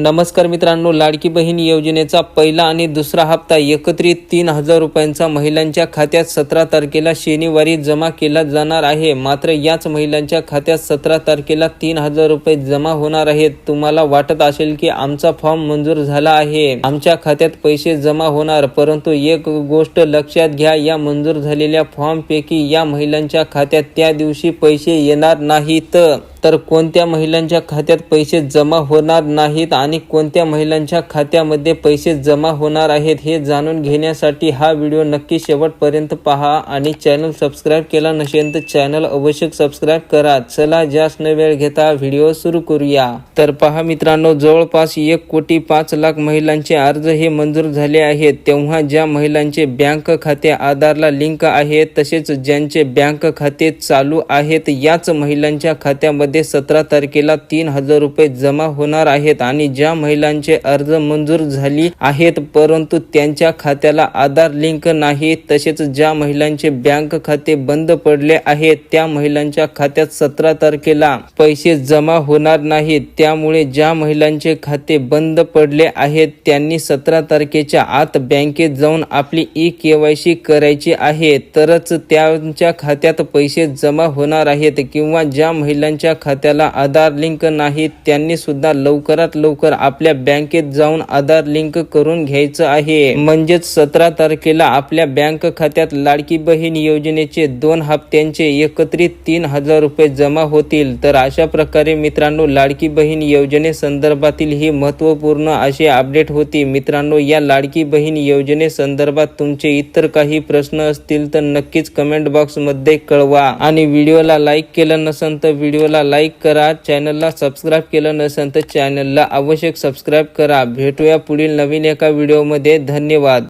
नमस्कार मित्रांनो लाडकी बहीण योजनेचा पहिला आणि दुसरा हप्ता एकत्रित तीन हजार रुपयांचा महिलांच्या खात्यात सतरा तारखेला शनिवारी जमा केला जाणार आहे. मात्र याच महिलांच्या खात्यात सतरा तारखेला तीन हजार रुपये जमा होणार आहेत. तुम्हाला वाटत असेल की आमचा फॉर्म मंजूर झाला आहे. आमच्या खात्यात पैसे जमा होणार परंतु एक गोष्ट लक्षात घ्या या मंजूर झालेल्या फॉर्म पैकी या महिलांच्या खात्यात त्या दिवशी पैसे येणार नाहीत. तर कोणत्या महिलांच्या खात्यात पैसे जमा होणार नाहीत आणि कोणत्या महिलांच्या खात्यामध्ये पैसे जमा होणार आहेत हे जाणून घेण्यासाठी हा व्हिडिओ नक्की शेवटपर्यंत पहा आणि चॅनल सबस्क्राईब केला नसेल तर चॅनल अवश्य सबस्क्राईब करा. चला जास्त न वेळ घेता व्हिडिओ सुरू करूया. तर पहा मित्रांनो जवळपास एक कोटी पाच लाख महिलांचे अर्ज हे मंजूर झाले आहेत. तेव्हा ज्या महिलांचे बँक खाते आधारला लिंक आहे तसेच ज्यांचे बँक खाते चालू आहेत याच महिलांच्या खात्यामध्ये सतरा तारखेला तीन हजार रुपये जमा होणार आहेत आणि ज्या महिलांचे अर्ज मंजूर झाली आहेत परंतु त्यांच्या खात्याला आधार लिंक नाही तसेच ज्या महिलांचे बँक खाते बंद पडले आहेत त्या महिलांच्या खात्यात सतरा तारखेला पैसे जमा होणार नाहीत त्यामुळे ज्या महिलांचे खाते बंद पडले आहेत त्यांनी सतरा तारखेच्या आत बँकेत जाऊन आपली ई केवायसी करायची आहे. तरच त्यांच्या खात्यात पैसे जमा होणार आहेत किंवा ज्या महिलांच्या खात्याला आधार लिंक नाही त्यांनी सुद्धा लवकरात लवकर आपल्या बँकेत जाऊन आधार लिंक करून घ्यायचं आहे. म्हणजेच सतरा तारखेला आपल्या बँक खात्यात लाडकी बहीण योजनेचे दोन हप्त्यांचे एकत्रित तीन हजार रुपये जमा होतील. तर अशा प्रकारे मित्रांनो लाडकी बहीण योजनेसंदर्भातील ही महत्त्वपूर्ण अशी अपडेट होती. मित्रांनो या लाडकी बहीण योजनेसंदर्भात तुमचे इतर काही प्रश्न असतील तर नक्कीच कमेंट बॉक्समध्ये कळवा. आणि व्हिडिओला लाईक केलं नसेल तर व्हिडिओला लाईक करा चॅनलला सबस्क्राईब केलं नसेल तर चॅनलला आवश्यक सबस्क्राईब करा. भेटूया पुढील नवीन एका व्हिडिओमध्ये. धन्यवाद.